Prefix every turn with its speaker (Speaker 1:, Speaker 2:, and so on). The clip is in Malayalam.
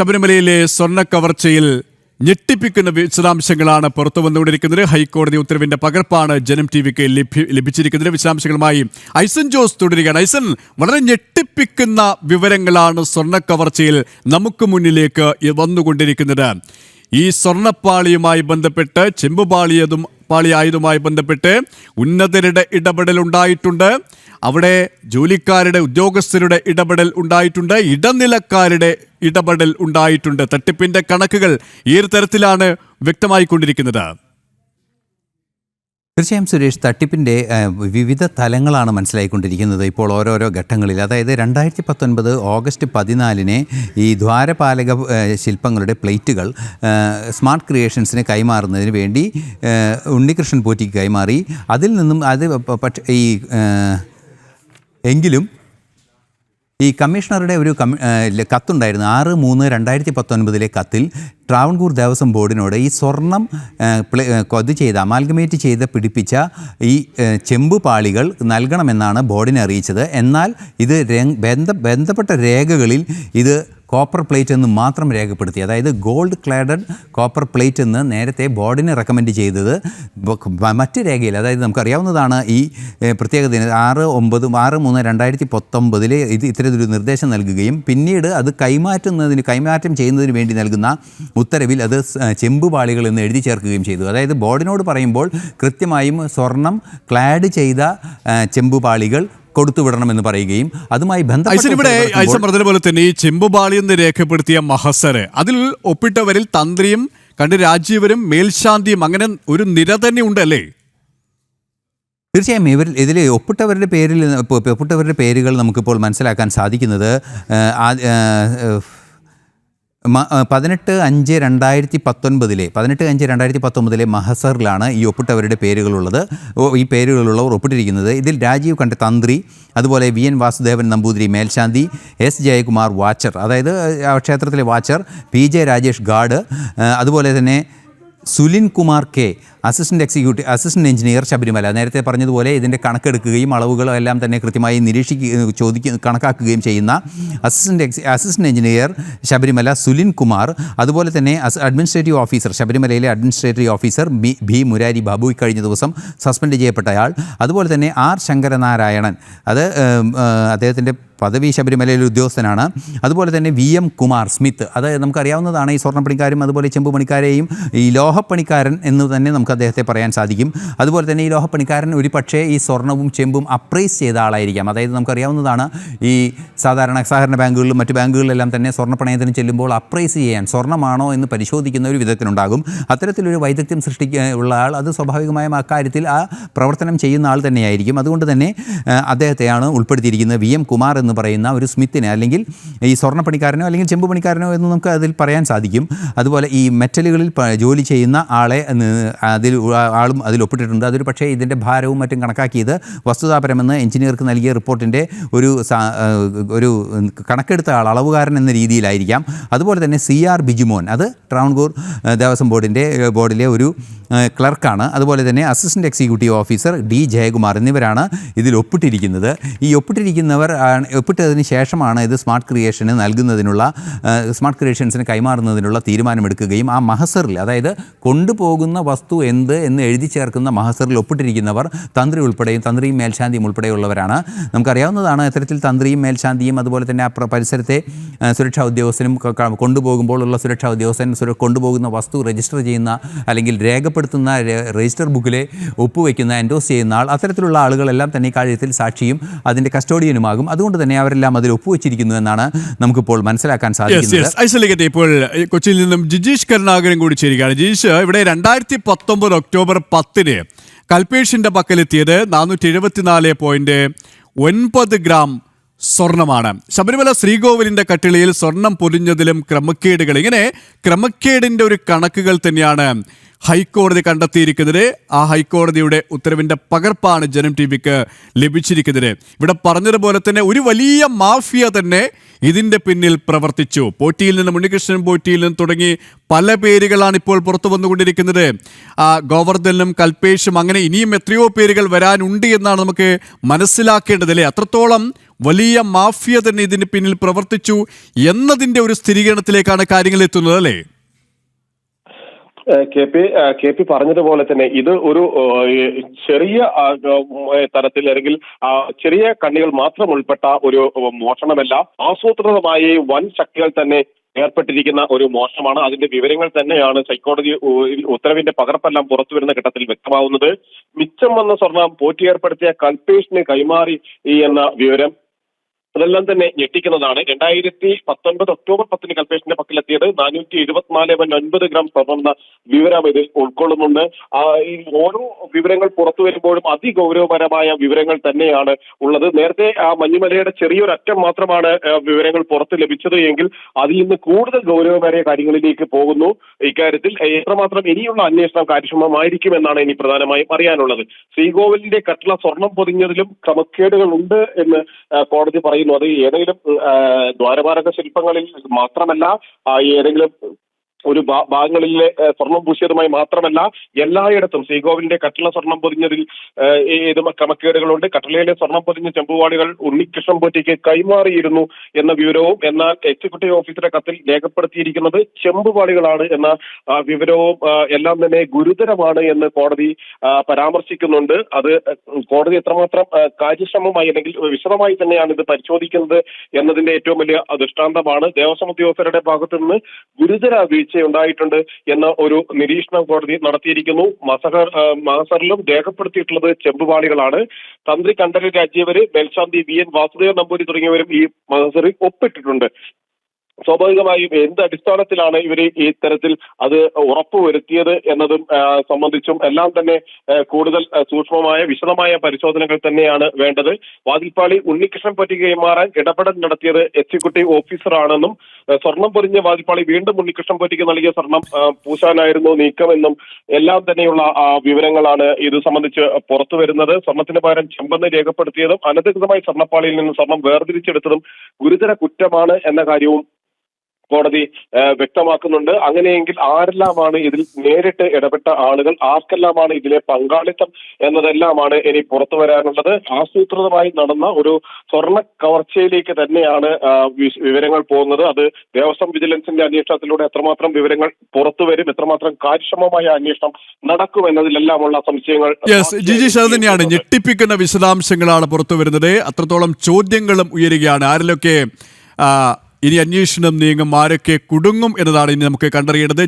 Speaker 1: ശബരിമലയിലെ സ്വർണ കവർച്ചയിൽ ഞെട്ടിപ്പിക്കുന്ന വിശദാംശങ്ങളാണ് പുറത്തു വന്നുകൊണ്ടിരിക്കുന്നത്. ഹൈക്കോടതി ഉത്തരവിന്റെ പകർപ്പാണ് ജനം ടി വിക്ക് ലഭിച്ചിരിക്കുന്നത്. വിശദാംശങ്ങളുമായി ഐസൻ ജോസ് തുടരുകയാണ്. ഐസൻ വളരെ ഞെട്ടിപ്പിക്കുന്ന വിവരങ്ങളാണ് സ്വർണ കവർച്ചയിൽ നമുക്ക് മുന്നിലേക്ക് വന്നുകൊണ്ടിരിക്കുന്നത്. ഈ സ്വർണപ്പാളിയുമായി ബന്ധപ്പെട്ട് ചെമ്പുപാളിയതും പാളിയായതുമായി ബന്ധപ്പെട്ട് ഉന്നതരുടെ ഇടപെടൽ ഉണ്ടായിട്ടുണ്ട്. അവിടെ ജോലിക്കാരുടെ ഉദ്യോഗസ്ഥരുടെ ഇടപെടൽ ഉണ്ടായിട്ടുണ്ട്. ഇടനിലക്കാരുടെ ഇടപെടൽ ഉണ്ടായിട്ടുണ്ട്. തട്ടിപ്പിന്റെ കണക്കുകൾ ഒരു തരത്തിലാണ് വ്യക്തമായിക്കൊണ്ടിരിക്കുന്നത്.
Speaker 2: തീർച്ചയായും സുരേഷ് തട്ടിപ്പിന്റെ വിവിധ തലങ്ങളാണ് മനസ്സിലായിക്കൊണ്ടിരിക്കുന്നത് ഇപ്പോൾ ഓരോരോ ഘട്ടങ്ങളിൽ. അതായത് രണ്ടായിരത്തി പത്തൊൻപത് ഓഗസ്റ്റ് പതിനാലിന് ഈ ദ്വാരപാലക ശില്പങ്ങളുടെ പ്ലേറ്റുകൾ സ്മാർട്ട് ക്രിയേഷൻസിന് കൈമാറുന്നതിന് വേണ്ടി ഉണ്ണികൃഷ്ണൻ പോറ്റിക്ക് കൈമാറി. അതിൽ നിന്നും അത് ഈ എങ്കിലും ഈ കമ്മീഷണറുടെ ഒരു കമ്മി കത്തുണ്ടായിരുന്നു ആറ് മൂന്ന് രണ്ടായിരത്തി പത്തൊൻപതിലെ കത്തിൽ ട്രാവൺകൂർ ദേവസ്വം ബോർഡിനോട് ഈ സ്വർണം കൊത് ചെയ്ത് അമാൽഗമേറ്റ് ചെയ്ത് പിടിപ്പിച്ച ഈ ചെമ്പ് പാളികൾ നൽകണമെന്നാണ് ബോർഡിനെ അറിയിച്ചത്. എന്നാൽ ഇത് ബന്ധ ബന്ധപ്പെട്ട രേഖകളിൽ ഇത് കോപ്പർ പ്ലേറ്റ് എന്ന് മാത്രം രേഖപ്പെടുത്തി. അതായത് ഗോൾഡ് ക്ലാഡഡ് കോപ്പർ പ്ലേറ്റ് എന്ന് നേരത്തെ ബോർഡിന് റെക്കമെൻഡ് ചെയ്തത് മറ്റ് രേഖയിൽ. അതായത് നമുക്കറിയാവുന്നതാണ് ഈ പ്രത്യേക ദിന ആറ് ഒമ്പത് ആറ് മൂന്ന് രണ്ടായിരത്തി പത്തൊമ്പതിൽ ഇത് ഇത്തരത്തിലൊരു നിർദ്ദേശം നൽകുകയും പിന്നീട് അത് കൈമാറ്റുന്നതിന് കൈമാറ്റം ചെയ്യുന്നതിന് വേണ്ടി നൽകുന്ന ഉത്തരവിൽ അത് ചെമ്പുപാളികൾ എന്ന് എഴുതി ചേർക്കുകയും ചെയ്തു. അതായത് ബോർഡിനോട് പറയുമ്പോൾ കൃത്യമായും സ്വർണം ക്ലാഡ് ചെയ്ത ചെമ്പുപാളികൾ കൊടുത്തുവിടണമെന്ന് പറയുകയും അതുമായി ബന്ധപ്പെട്ട്
Speaker 1: ഐസൻ തന്നെ ഈ ചെമ്പുപാളി എന്ന് രേഖപ്പെടുത്തിയ മഹസര് അതിൽ ഒപ്പിട്ടവരിൽ തന്ത്രിയും കണ്ട് രാജീവരും മേൽശാന്തിയും അങ്ങനെ ഒരു നിര തന്നെ ഉണ്ടല്ലേ?
Speaker 2: തീർച്ചയായും ഇവർ ഇതിൽ ഒപ്പിട്ടവരുടെ പേരിൽ ഒപ്പിട്ടവരുടെ പേരുകൾ നമുക്കിപ്പോൾ മനസ്സിലാക്കാൻ സാധിക്കുന്നത്. പതിനെട്ട് അഞ്ച് രണ്ടായിരത്തി പത്തൊൻപതിലെ പതിനെട്ട് അഞ്ച് രണ്ടായിരത്തി പത്തൊമ്പതിലെ മഹസറിലാണ് ഈ ഒപ്പിട്ടവരുടെ പേരുകളുള്ളത്. ഈ പേരുകളുള്ളവർ ഒപ്പിട്ടിരിക്കുന്നത്. ഇതിൽ രാജീവ് കണ്ട തന്ത്രി അതുപോലെ വി എൻ വാസുദേവൻ നമ്പൂതിരി മേൽശാന്തി എസ് ജയകുമാർ വാച്ചർ അതായത് ക്ഷേത്രത്തിലെ watcher P J Rajesh guard അതുപോലെ തന്നെ Sulin Kumar K assistant executive assistant engineer Sabarimala നേരത്തെ പറഞ്ഞതുപോലെ ഇതിന്റെ കണക്കെടുക്കുകയും അളവുകളും എല്ലാം തന്നെ കൃത്യമായി നിരീക്ഷിക്കുക ചോദിക്കുക കണക്കാക്കുകയും ചെയ്യുന്ന assistant exec assistant engineer Sabarimala Sulin Kumar അതുപോലെ തന്നെ അഡ്മിനിസ്ട്രേറ്റീവ് ഓഫീസർ ശബരിമലയിലെ administrative officer B B Murari Babu കഴിഞ്ഞ ദിവസം സസ്പെൻഡ് ചെയ്യപ്പെട്ടയാൾ. അതുപോലെ തന്നെ ആർ ശങ്കരനാരായണൻ അത് അദ്ദേഹത്തിന്റെ പദവി ശബരിമലയിലെ ഉദ്യോഗസ്ഥനാണ്. അതുപോലെ തന്നെ വി എം കുമാർ സ്മിത്ത് അത് നമുക്കറിയാവുന്നതാണ് ഈ സ്വർണപ്പണിക്കാരും അതുപോലെ ചെമ്പ് പണിക്കാരെയും ഈ ലോഹപ്പണിക്കാരൻ എന്ന് തന്നെ നമുക്ക് അദ്ദേഹത്തെ പറയാൻ സാധിക്കും. അതുപോലെ തന്നെ ഈ ലോഹപ്പണിക്കാരൻ ഒരു പക്ഷേ ഈ സ്വർണവും ചെമ്പും അപ്രൈസ് ചെയ്ത ആളായിരിക്കാം. അതായത് നമുക്കറിയാവുന്നതാണ് ഈ സാധാരണ സഹകരണ ബാങ്കുകളിലും മറ്റ് ബാങ്കുകളിലെല്ലാം തന്നെ സ്വർണ പണയത്തിന് ചെല്ലുമ്പോൾ അപ്രൈസ് ചെയ്യാൻ സ്വർണമാണോ എന്ന് പരിശോധിക്കുന്ന ഒരു വിധത്തിലുണ്ടാകും അത്തരത്തിലൊരു വൈദഗ്ധ്യം സൃഷ്ടിക്കുക ഉള്ള ആൾ അത് സ്വാഭാവികമായും അക്കാര്യത്തിൽ ആ പ്രവർത്തനം ചെയ്യുന്ന ആൾ തന്നെയായിരിക്കും. അതുകൊണ്ട് തന്നെ അദ്ദേഹത്തെയാണ് ഉൾപ്പെടുത്തിയിരിക്കുന്നത് വി എം കുമാർ എന്ന് പറയുന്ന ഒരു സ്മിത്തിനെ അല്ലെങ്കിൽ ഈ സ്വർണപ്പണിക്കാരനോ അല്ലെങ്കിൽ ചെമ്പ് പണിക്കാരനോ എന്ന് നമുക്ക് അതിൽ പറയാൻ സാധിക്കും. അതുപോലെ ഈ മെറ്റലുകളിൽ ജോലി ചെയ്യുന്ന ആളെ അതിൽ ആളും അതിൽ ഒപ്പിട്ടിട്ടുണ്ട്. അതൊരു പക്ഷേ ഇതിന്റെ ഭാരവും മറ്റും കണക്കാക്കിയത് വസ്തുതാപരമെന്ന് എഞ്ചിനീയർക്ക് നൽകിയ റിപ്പോർട്ടിന്റെ ഒരു ഒരു കണക്കെടുത്ത ആൾ അളവുകാരൻ എന്ന രീതിയിലായിരിക്കാം. അതുപോലെ തന്നെ സി ആർ ബിജുമോൻ അത് ട്രാവൺകൂർ ദേവസ്വം ബോർഡിന്റെ ബോർഡിലെ ഒരു ക്ലർക്കാണ്. അതുപോലെ തന്നെ assistant executive officer D Jayakumar എന്നിവരാണ് ഇതിൽ ഒപ്പിട്ടിരിക്കുന്നത്. ഈ ഒപ്പിട്ടിരിക്കുന്നവർ ഒപ്പിട്ടതിന് ശേഷമാണ് ഇത് സ്മാർട്ട് ക്രിയേഷന് നൽകുന്നതിനുള്ള സ്മാർട്ട് ക്രിയേഷൻസിന് കൈമാറുന്നതിനുള്ള തീരുമാനമെടുക്കുകയും ആ മഹസറിൽ അതായത് കൊണ്ടുപോകുന്ന വസ്തു എന്ത് എന്ന് എഴുതി ചേർക്കുന്ന മഹസറിൽ ഒപ്പിട്ടിരിക്കുന്നവർ തന്ത്രി ഉൾപ്പെടെയും തന്ത്രിയും മേൽശാന്തിയും ഉൾപ്പെടെയുള്ളവരാണ്. നമുക്കറിയാവുന്നതാണ് ഇത്തരത്തിൽ തന്ത്രിയും മേൽശാന്തിയും അതുപോലെ തന്നെ ആ പരിസരത്തെ സുരക്ഷാ ഉദ്യോഗസ്ഥനും കൊണ്ടുപോകുമ്പോൾ ഉള്ള കൊണ്ടുപോകുമ്പോഴുള്ള സുരക്ഷാ ഉദ്യോഗസ്ഥൻ സുര- കൊണ്ടുപോകുന്ന വസ്തു രജിസ്റ്റർ ചെയ്യുന്ന അല്ലെങ്കിൽ രേഖപ്പെടുത്തുന്ന രജിസ്റ്റർ ബുക്കിലെ ഒപ്പുവെക്കുന്ന എൻഡോസ് ചെയ്യുന്ന ആൾ അത്തരത്തിലുള്ള ആളുകളെല്ലാം തന്നെ കാര്യത്തിൽ സാക്ഷിയും അതിന്റെ കസ്റ്റോഡിയനുമാകും അതുകൊണ്ട് തന്നെ അവരെല്ലാം അതിൽ ഒപ്പുവെച്ചിരിക്കുന്നു എന്നാണ് നമുക്കിപ്പോൾ മനസ്സിലാക്കാൻ സാധിക്കുന്നത്.
Speaker 1: ഇപ്പോൾ കൊച്ചിയിൽ നിന്നും ജിജീഷ് കരുണാകരൻ കൂടി ചേരുകയാണ്. ജിജീഷ് ഇവിടെ രണ്ടായിരത്തി പത്തൊമ്പത് ഒക്ടോബർ പത്തിന് കൽപേഷിന്റെ പക്കലെത്തിയത് നാനൂറ്റി എഴുപത്തിനാല് പോയിന്റ് ഒൻപത് ഗ്രാം സ്വർണമാണ്. ശബരിമല ശ്രീകോവിലിന്റെ കട്ടിളിയിൽ സ്വർണം പൊലിഞ്ഞതിലും ക്രമക്കേടുകൾ. ഇങ്ങനെ ക്രമക്കേടിന്റെ ഒരു കണക്കുകൾ തന്നെയാണ് ഹൈക്കോടതി കണ്ടെത്തിയിരിക്കുന്നത് ആ ഹൈക്കോടതിയുടെ ഉത്തരവിന്റെ പകർപ്പാണ് ജനം ടി വിക്ക് ലഭിച്ചിരിക്കുന്നത്. ഇവിടെ പറഞ്ഞതുപോലെ തന്നെ ഒരു വലിയ മാഫിയ തന്നെ ഇതിന്റെ പിന്നിൽ പ്രവർത്തിച്ചു. പോറ്റിയിൽ നിന്ന് ഉണ്ണികൃഷ്ണൻ പോറ്റിയിൽ നിന്ന് തുടങ്ങി പല പേരുകളാണ് ഇപ്പോൾ പുറത്തു വന്നുകൊണ്ടിരിക്കുന്നത്. ഗോവർദ്ധനും കൽപേഷും അങ്ങനെ ഇനിയും എത്രയോ പേരുകൾ വരാനുണ്ട് എന്നാണ് നമുക്ക് മനസ്സിലാക്കേണ്ടത് അല്ലേ? അത്രത്തോളം വലിയ മാഫിയ തന്നെ ഇതിന് പിന്നിൽ പ്രവർത്തിച്ചു എന്നതിന്റെ ഒരു സ്ഥിരീകരണത്തിലേക്കാണ് കാര്യങ്ങൾ എത്തുന്നത് അല്ലേ?
Speaker 3: കെ പി കെ പി പറഞ്ഞതുപോലെ തന്നെ ഇത് ഒരു ചെറിയ തരത്തിൽ അല്ലെങ്കിൽ ചെറിയ കണ്ണികൾ മാത്രം ഉൾപ്പെട്ട ഒരു മോഷണമല്ല ആസൂത്രിതമായി വൻ ശക്തികൾ തന്നെ ഏർപ്പെട്ടിരിക്കുന്ന ഒരു മോശമാണ് അതിന്റെ വിവരങ്ങൾ തന്നെയാണ് ഹൈക്കോടതി ഉത്തരവിന്റെ പകർപ്പെല്ലാം പുറത്തു വരുന്ന ഘട്ടത്തിൽ വ്യക്തമാവുന്നത്. മിച്ചം വന്ന സ്വർണം പോറ്റി ഏർപ്പെടുത്തിയ കൽപേഷിന് കൈമാറി എന്ന വിവരം അതെല്ലാം തന്നെ ഞെട്ടിക്കുന്നതാണ്. രണ്ടായിരത്തി പത്തൊൻപത് ഒക്ടോബർ പത്തിന് കൽപ്പേഷന്റെ പക്കലെത്തിയത് നാനൂറ്റി എഴുപത്തിനാല് പോയിന്റ് ഒൻപത് ഗ്രാം സ്വർണം എന്ന വിവരം ഇതിൽ ഉൾക്കൊള്ളുന്നുണ്ട്. ഈ ഓരോ വിവരങ്ങൾ പുറത്തു വരുമ്പോഴും അതിഗൗരവപരമായ വിവരങ്ങൾ തന്നെയാണ് ഉള്ളത്. നേരത്തെ ആ മഞ്ഞുമലയുടെ ചെറിയൊരു അറ്റം മാത്രമാണ് വിവരങ്ങൾ പുറത്ത് ലഭിച്ചത് എങ്കിൽ അതിൽ നിന്ന് കൂടുതൽ ഗൗരവമേറിയ കാര്യങ്ങളിലേക്ക് പോകുന്നു. ഇക്കാര്യത്തിൽ എത്രമാത്രം ഇനിയുള്ള അന്വേഷണം കാര്യക്ഷമമായിരിക്കും എന്നാണ് ഇനി പ്രധാനമായും അറിയാനുള്ളത്. ശ്രീകോവിലിന്റെ കട്ടിള സ്വർണം പൊതിഞ്ഞതിലും ക്രമക്കേടുകൾ ഉണ്ട് എന്ന് കോടതി പറയുന്നു. അത് ഏതെങ്കിലും ദ്വാരപാലക ശില്പങ്ങളിൽ മാത്രമല്ല ഏതെങ്കിലും ഒരു ഭാഗങ്ങളിലെ സ്വർണം പൂശിയതുമായി മാത്രമല്ല എല്ലായിടത്തും ശ്രീകോവിലിന്റെ കട്ടിള സ്വർണം പൊതിഞ്ഞതിൽ ഏത് ക്രമക്കേടുകളുണ്ട്. കട്ടിളയിലെ സ്വർണം പൊതിഞ്ഞ ചെമ്പുവാളികൾ ഉണ്ണികൃഷ്ണൻ പോറ്റിക്ക് കൈമാറിയിരുന്നു എന്ന വിവരവും എന്നാൽ എക്സിക്യൂട്ടീവ് ഓഫീസറെ കത്തിൽ രേഖപ്പെടുത്തിയിരിക്കുന്നത് ചെമ്പുവാളികളാണ് എന്ന വിവരവും എല്ലാം തന്നെ ഗുരുതരമാണ് എന്ന് കോടതി പരാമർശിക്കുന്നുണ്ട്. അത് കോടതി എത്രമാത്രം കാര്യക്ഷമമായി അല്ലെങ്കിൽ വിശദമായി തന്നെയാണ് ഇത് പരിശോധിക്കുന്നത് എന്നതിന്റെ ഏറ്റവും വലിയ ദൃഷ്ടാന്തമാണ്. ദേവസ്വം ഉദ്യോഗസ്ഥരുടെ ഭാഗത്തു നിന്ന് ഗുരുതര വീഴ്ച ഉണ്ടായിട്ടുണ്ട് എന്ന ഒരു നിരീക്ഷണം കോടതി നടത്തിയിരിക്കുന്നു. മസഹർ മഹസറിലും രേഖപ്പെടുത്തിയിട്ടുള്ളത് ചെമ്പുപാളികളാണ്. തന്ത്രി കണ്ഠരൻ രാജീവര് മേൽശാന്തി വി എൻ വാസുദേവ നമ്പൂരി തുടങ്ങിയവരും ഈ മഹസറിൽ ഒപ്പിട്ടിട്ടുണ്ട്. സ്വാഭാവികമായും എന്ത് അടിസ്ഥാനത്തിലാണ് ഇവർ ഈ തരത്തിൽ അത് ഉറപ്പുവരുത്തിയത് എന്നതും സംബന്ധിച്ചും എല്ലാം തന്നെ കൂടുതൽ സൂക്ഷ്മമായ വിശദമായ പരിശോധനകൾ തന്നെയാണ് വേണ്ടത്. വാതിൽപ്പാളി ഉണ്ണികൃഷ്ണൻ പറ്റി കൈമാറാൻ ഇടപെടൽ നടത്തിയത് എക്സിക്യൂട്ടീവ് ഓഫീസറാണെന്നും സ്വർണം പൊരിഞ്ഞ വാജ്പാളി വീണ്ടും ഉണ്ണികൃഷ്ണൻ പൊറ്റിക്ക് നൽകിയ സ്വർണം പൂശാനായിരുന്നു നീക്കമെന്നും എല്ലാം തന്നെയുള്ള വിവരങ്ങളാണ് ഇത് സംബന്ധിച്ച് പുറത്തു വരുന്നത്. സ്വർണത്തിന് പകരം ചെമ്പെന്ന് രേഖപ്പെടുത്തിയതും അനധികൃതമായി സ്വർണപ്പാളിയിൽ നിന്ന് സ്വർണം വേർതിരിച്ചെടുത്തതും ഗുരുതര കുറ്റമാണ് എന്ന കാര്യവും കോടതി വ്യക്തമാക്കുന്നുണ്ട്. അങ്ങനെയെങ്കിൽ ആരെല്ലാമാണ് ഇതിൽ നേരിട്ട് ഇടപെട്ട ആളുകൾ? ആർക്കെല്ലാമാണ് ഇതിലെ പങ്കാളിത്തം എന്നതെല്ലാമാണ് ഇനി പുറത്തു വരാനുള്ളത്? ആസൂത്രിതമായി നടന്ന ഒരു സ്വർണ കവർച്ചയിലേക്ക് തന്നെയാണ് വിവരങ്ങൾ പോകുന്നത്. അത് ദേവസ്വം വിജിലൻസിന്റെ അന്വേഷണത്തിലൂടെ എത്രമാത്രം വിവരങ്ങൾ പുറത്തു വരും എത്രമാത്രം കാര്യക്ഷമമായ അന്വേഷണം നടക്കും എന്നതിലെല്ലാമുള്ള സംശയങ്ങൾ
Speaker 1: യെസ് ജിജീഷ് അത് തന്നെയാണ് ഞെട്ടിപ്പിക്കുന്ന വിശദാംശങ്ങളാണ് പുറത്തു വരുന്നത്. അത്രത്തോളം ചോദ്യങ്ങളും ഉയരുകയാണ്. ആരിലൊക്കെ ഇനി അന്വേഷണം നീങ്ങും. ആരൊക്കെ കുടുങ്ങും എന്നതാണ് ഇനി നമുക്ക് കണ്ടറിയേണ്ടത്.